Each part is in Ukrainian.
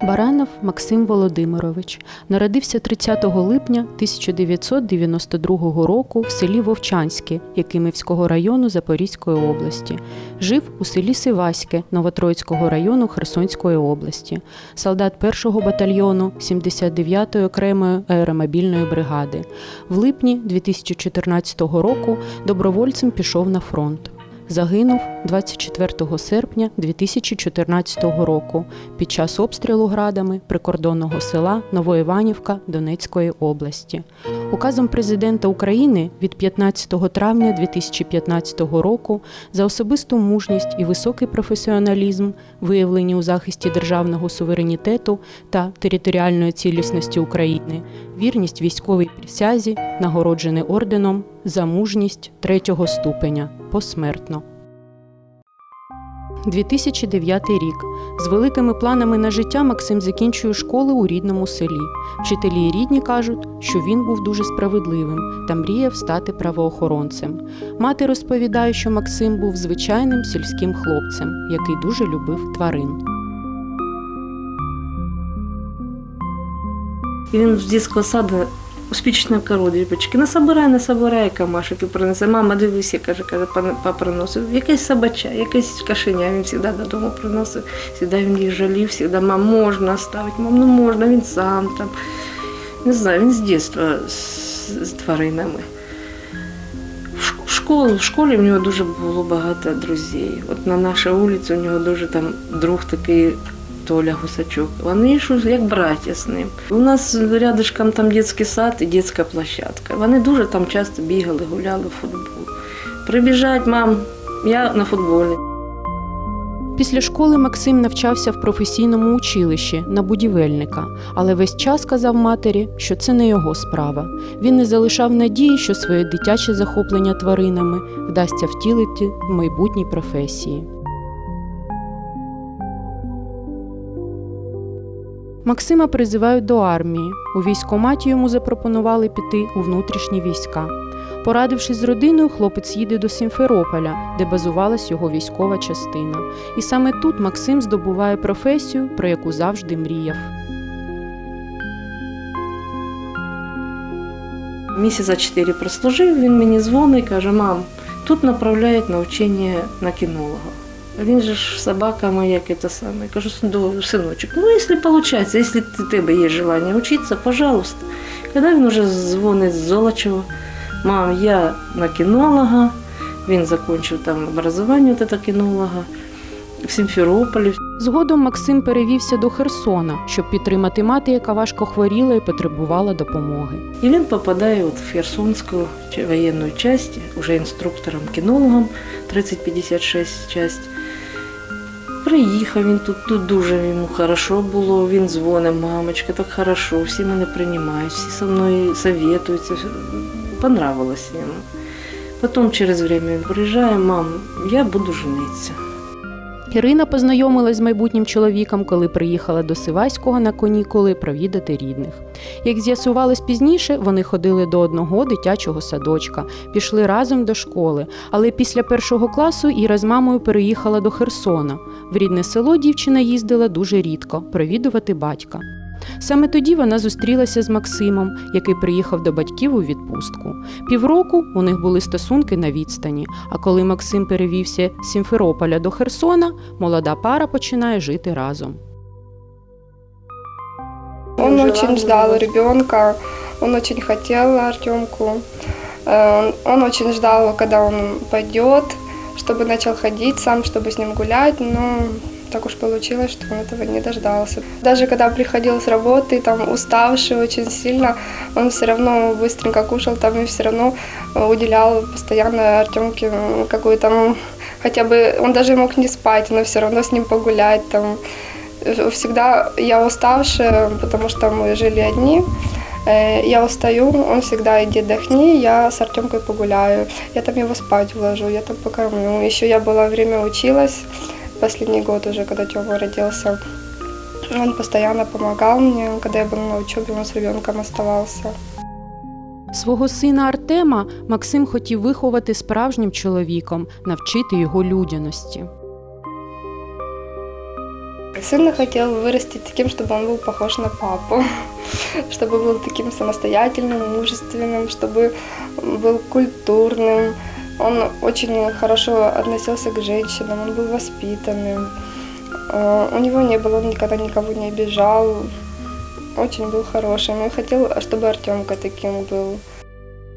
Баранов Максим Володимирович народився 30 липня 1992 року в селі Вовчанське Якимівського району Запорізької області. Жив у селі Сиваське Новотроїцького району Херсонської області, солдат 1-го батальйону 79-ї окремої аеромобільної бригади. В липні 2014 року добровольцем пішов на фронт. Загинув 24 серпня 2014 року під час обстрілу градами прикордонного села Новоіванівка Донецької області. Указом президента України від 15 травня 2015 року за особисту мужність і високий професіоналізм, виявлені у захисті державного суверенітету та територіальної цілісності України, вірність військовій присязі, нагороджений орденом за мужність третього ступеня посмертно. 2009 рік. З великими планами на життя Максим закінчує школи у рідному селі. Вчителі і рідні кажуть, що він був дуже справедливим та мріяв стати правоохоронцем. Мати розповідає, що Максим був звичайним сільським хлопцем, який дуже любив тварин. Він з дитячого саду успішно коrodrіпочки насобирає, насобирає камашок і принесе. Мама, дивися, каже, каже, папа приносив. Якесь собача, якесь кашеня він завжди додому приносив. Завжди він їх жалів, завжди, мам, можна ставити, мам, ну можна, він сам там. Не знаю, він з дитинства з, тваринами. В в школі в нього дуже було багато друзів. От на нашій вулиці у нього дуже там друг такий Толя Гусачок. Вони ж як браття з ним. У нас рядышком там дитячий сад і дитяча площадка. Вони дуже там часто бігали, гуляли в футбол. Прибіжать, мам, я на футболі. Після школи Максим навчався в професійному училищі на будівельника, але весь час казав матері, що це не його справа. Він не залишав надії, що своє дитяче захоплення тваринами вдасться втілити в майбутній професії. Максима призивають до армії. У військкоматі йому запропонували піти у внутрішні війська. Порадившись з родиною, хлопець їде до Сімферополя, де базувалась його військова частина. І саме тут Максим здобуває професію, про яку завжди мріяв. Місяця чотири прослужив, він мені дзвонить і каже, мам, тут направляють на вчення на кінолога. Він же ж собака моя, як це саме. Я кажу, синочок, ну якщо виходить, якщо у тебе є бажання вчитися, пожалуйста. Коли він вже дзвонить з Золочева, мам, я на кінолога, він закінчив там образування от кінолога в Сімферополі. Згодом Максим перевівся до Херсона, щоб підтримати мати, яка важко хворіла і потребувала допомоги. І він попадає от в Херсонську воєнну часть, вже інструктором, кінологом 3056 часть. Приїхав він тут, тут дуже йому хорошо було. Він дзвонить, мамочка, так хорошо, всі мене приймають, всі зі мною советуються. Понравилось йому. Потім через время він приїжджає, мам, я буду женитися. Ірина познайомилась з майбутнім чоловіком, коли приїхала до Сиваського на канікули провідати рідних. Як з'ясувалось пізніше, вони ходили до одного дитячого садочка, пішли разом до школи. Але після першого класу Іра з мамою переїхала до Херсона. В рідне село дівчина їздила дуже рідко провідувати батька. Саме тоді вона зустрілася з Максимом, який приїхав до батьків у відпустку. Півроку у них були стосунки на відстані. А коли Максим перевівся з Сімферополя до Херсона, молода пара починає жити разом. Он Жила очень была ждал вот- ребенка, он очень хотел Артемку. Э, Он, он очень ждал, когда он пойдет, чтобы начал ходить сам, чтобы с ним гулять, но так уж получилось, что он этого не дождался. Даже когда приходил с работы, там уставший очень сильно, он все равно быстренько кушал там и все равно э, уделял постоянно Артемке какую-то, м, хотя бы, он даже мог не спать, но все равно с ним погулять там. Э, Всегда я уставшая, потому что мы жили одни. Э, Я устаю, он всегда иди отдохни, я с Артемкой погуляю. Я там его спать уложу, я там покормлю. Еще я была время училась, последний год уже, когда Тёма родился. Он постоянно помогал мне, когда я была на учебе, он с ребенком оставался. Свого сина Артема Максим хотів виховати справжнім чоловіком, навчити його людяності. сына хотел вырастить таким, чтобы он был похож на папу, чтобы был таким самостоятельным, мужественным, чтобы был культурным. Он очень хорошо относился к женщинам, он был воспитанным. Э, У него не было, он никогда никого не обижал. Очень был хорошим. И хотел, чтобы Артемка таким был.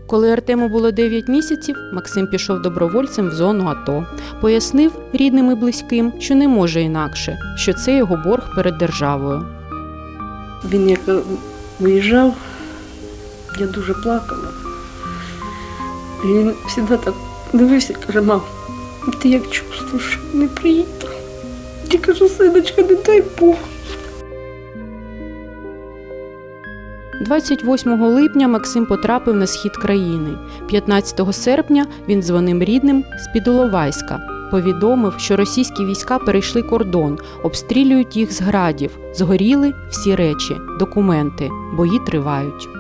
Коли Артему було 9 місяців, Максим пішов добровольцем в зону АТО. Пояснив рідним і близьким, що не може інакше, що це його борг перед державою. Він як е, виїжджав, я дуже плакала. І він завжди так дивився, каже, мам, ти як чувствуєш, не приїхав? Я кажу, синочка, не дай Бог. 28 липня Максим потрапив на схід країни. 15 серпня він дзвонив рідним з під Іловайська. Повідомив, що російські війська перейшли кордон, обстрілюють їх з градів, згоріли всі речі, документи, бої тривають.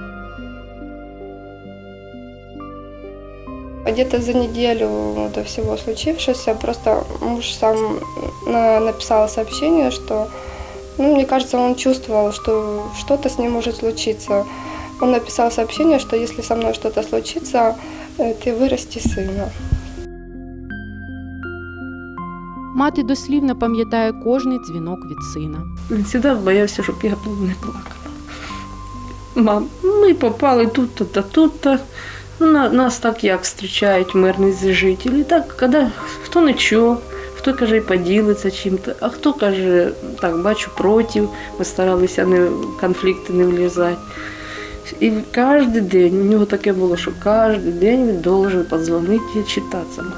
Где-то за неделю до всего случившегося просто муж сам на- написал сообщение, что, ну, мне кажется, он чувствовал, что что-то с ним может случиться. Он написал сообщение, что если со мной что-то случится, э, ты вырасти сына. Мати дослівно пам'ятає кожний дзвінок від сина. Він завжди боявся, щоб я не плакала. Мам, ми попали тут-то та тут-то. Ну, на- нас так як зустрічають мирні жителі. Так, коли хто нічого, хто каже, поділиться чим-то, а хто каже, так, бачу, проти. Ми старалися не, конфлікти не влізати. І кожен день, у нього таке було, що кожен день він должен подзвонити і читатися мамі.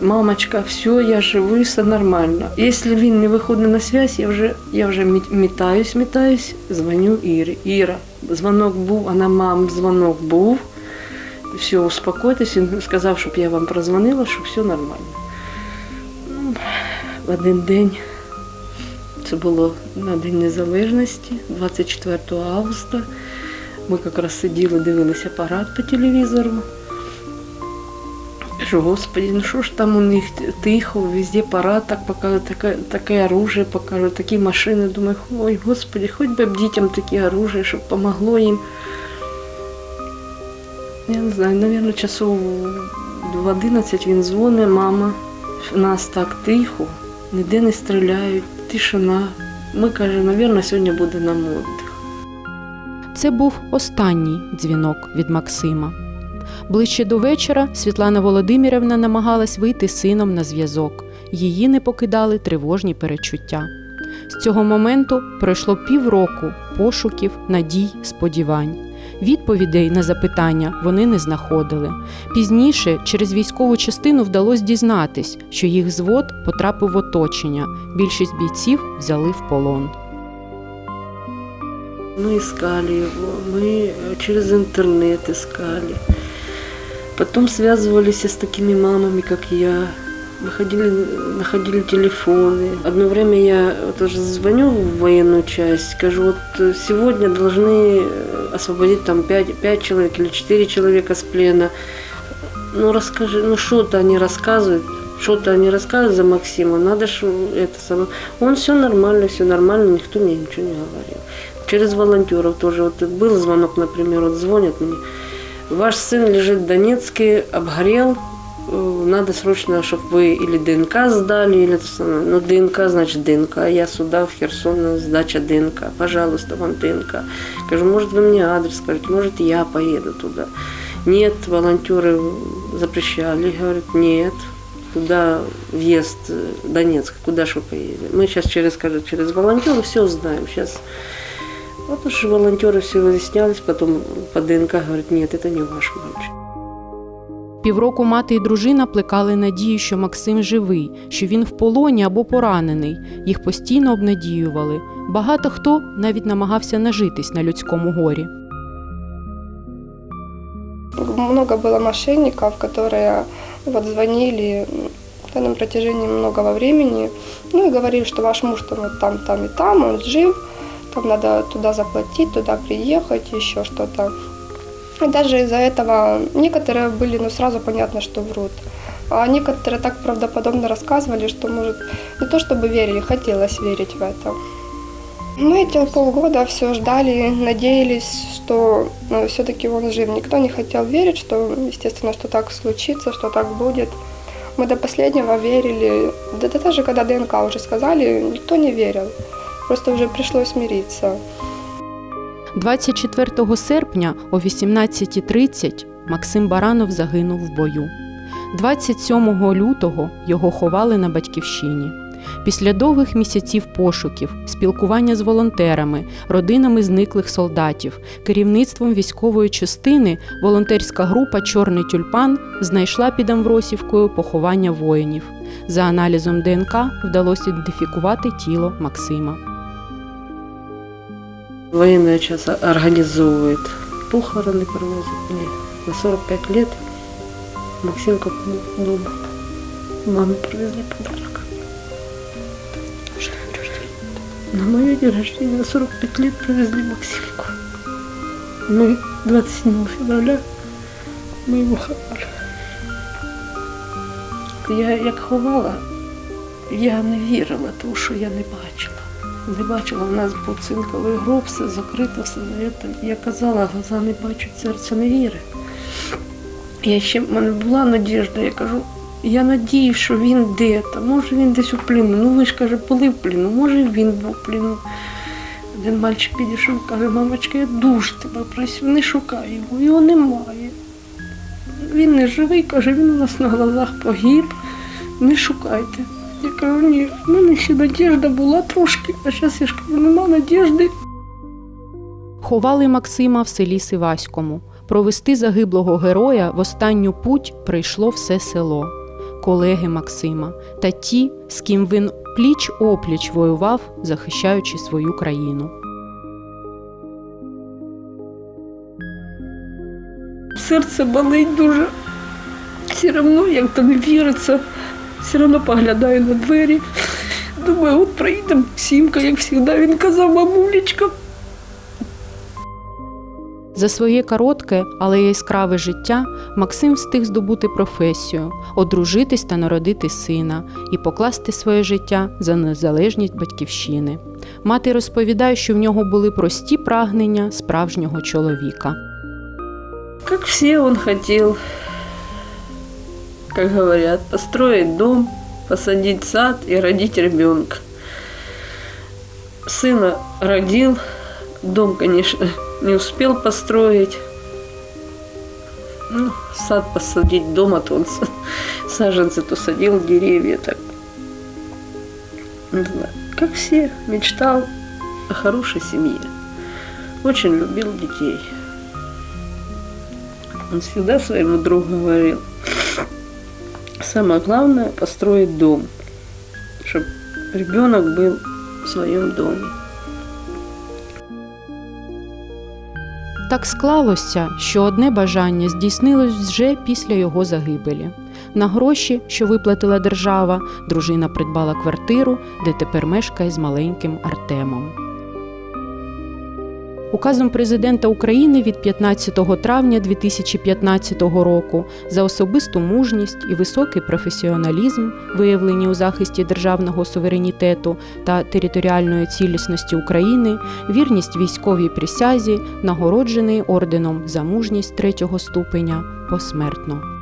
Мамочка, все, я живий, все нормально. Якщо він не виходить на зв'язь, я вже, я вже мітаюсь, мітаюсь, дзвоню Ірі. Іра, дзвонок був, вона мам, дзвонок був. Все, успокойтесь. Він сказав, щоб я вам прозвонила, що все нормально. В один день, це було на День Незалежності, 24 августа. Ми якраз сиділи, дивилися парад по телевізору. Кажу, господи, ну що ж там у них тихо, везде парад, так показують, таке, таке оружие показують, такі машини. Думаю, ой, господи, хоч би б дітям таке оружие, щоб помогло їм. Я не знаю, мабуть, часов в 11 він дзвонить, мама, нас так тихо, ніде не стріляють, тишина. Ми каже, мабуть, сьогодні буде нам отдих. Це був останній дзвінок від Максима. Ближче до вечора Світлана Володимирівна намагалась вийти з сином на зв'язок. Її не покидали тривожні перечуття. З цього моменту пройшло півроку пошуків, надій, сподівань. Відповідей на запитання вони не знаходили. Пізніше через військову частину вдалося дізнатись, що їх взвод потрапив в оточення. Більшість бійців взяли в полон. Мы искали его, мы э, через интернет искали. Потом связывались с такими мамами, как я. Выходили, находили телефоны. Одно время я тоже звоню в военную часть, скажу, вот сегодня должны э, освободить там 5, 5 человек или 4 человека с плена. Ну расскажи, ну что-то они рассказывают, что-то они рассказывают за Максима, надо же это самое. Он все нормально, все нормально, никто мне ничего не говорил. Через волонтеров тоже. Вот был звонок, например, вот звонят мне. Ваш сын лежит в Донецке, обгорел, надо срочно, чтобы вы или ДНК сдали, или это самое. Ну, ДНК, значит, ДНК. Я сюда, в Херсон, сдача ДНК. Пожалуйста, вам ДНК. Скажу, может, вы мне адрес скажете, может, я поеду туда. Нет, волонтеры запрещали, говорят, нет, туда въезд э, Донецк, куда же вы поедете? Мы сейчас через, скажем, через волонтеров все знаем. Сейчас вот уж волонтеры все выяснялись, потом по ДНК говорят, нет, это не ваш мальчик. Півроку мати і дружина плекали надію, що Максим живий, що він в полоні або поранений. Їх постійно обнадіювали. Багато хто навіть намагався нажитись на людському горі. Много было мошенников, которые вот звонили на протяжении многого времени, ну и говорили, что ваш муж там, там, там и там, он жив, там надо туда заплатить, туда приехать, еще что-то. И даже из-за этого некоторые были, ну сразу понятно, что врут. А некоторые так правдоподобно рассказывали, что, может, не то чтобы верили, хотелось верить в это. Мы эти полгода все ждали, надеялись, что все-таки он жив. Никто не хотел верить, что, естественно, что так случится, что так будет. Мы до последнего верили. Да, да даже когда ДНК уже сказали, никто не верил. Просто уже пришлось смириться. 24 серпня о 18.30 Максим Баранов загинув в бою. 27 лютого його ховали на батьківщині. Після довгих місяців пошуків, спілкування з волонтерами, родинами зниклих солдатів, керівництвом військової частини, волонтерська група Чорний тюльпан знайшла під Амвросівкою поховання воїнів. За аналізом ДНК вдалося ідентифікувати тіло Максима. Военная сейчас организовывает похороны, привозят мне на 45 лет. Максимка дома. Маме привезли подарок. На мое день рождения на 45 лет привезли Максимку. Мы 27 февраля мы его ховали. Я як ховала, я не вірила, тому що я не бачила. Не бачила, в нас був цинковий гроб, все закрито, все заєте. Я казала, глаза не бачать, серце не вірить. Я ще в мене була надіжда, я кажу, я надію, що він де там, може він десь у пліну. Ну ви ж каже, були в пліну, може він був в пліну. Один мальчик підійшов, каже, мамочка, я дуже тебе просю, не шукай його, його немає. Він не живий, каже, він у нас на глазах погиб, не шукайте. Я кажу, ні, в мене ще надіжда була трошки, а зараз я ж кажу, нема надіжди. Ховали Максима в селі Сиваському. Провести загиблого героя в останню путь прийшло все село, колеги Максима та ті, з ким він пліч опліч воював, захищаючи свою країну. Серце болить дуже. Все одно, як то не віриться, все одно поглядаю на двері. Думаю, от приїде Максимка, як завжди, він казав, мамулечка. За своє коротке, але яскраве життя Максим встиг здобути професію, одружитись та народити сина і покласти своє життя за незалежність батьківщини. Мати розповідає, що в нього були прості прагнення справжнього чоловіка. Как все он хотел, как говорят, построить дом, посадить сад и родить ребенка. Сына родил, дом, конечно, не успел построить. Ну, сад посадить дома, то он с- саженцы то садил деревья так. Не знаю, как все, мечтал о хорошей семье. Очень любил детей. Он всегда своему другу говорил, самое главное построить дом, чтобы ребенок был в своем доме. Так склалося, що одне бажання здійснилось вже після його загибелі. На гроші, що виплатила держава, дружина придбала квартиру, де тепер мешкає з маленьким Артемом. Указом президента України від 15 травня 2015 року за особисту мужність і високий професіоналізм, виявлені у захисті державного суверенітету та територіальної цілісності України, вірність військовій присязі, нагороджений орденом за мужність третього ступеня посмертно.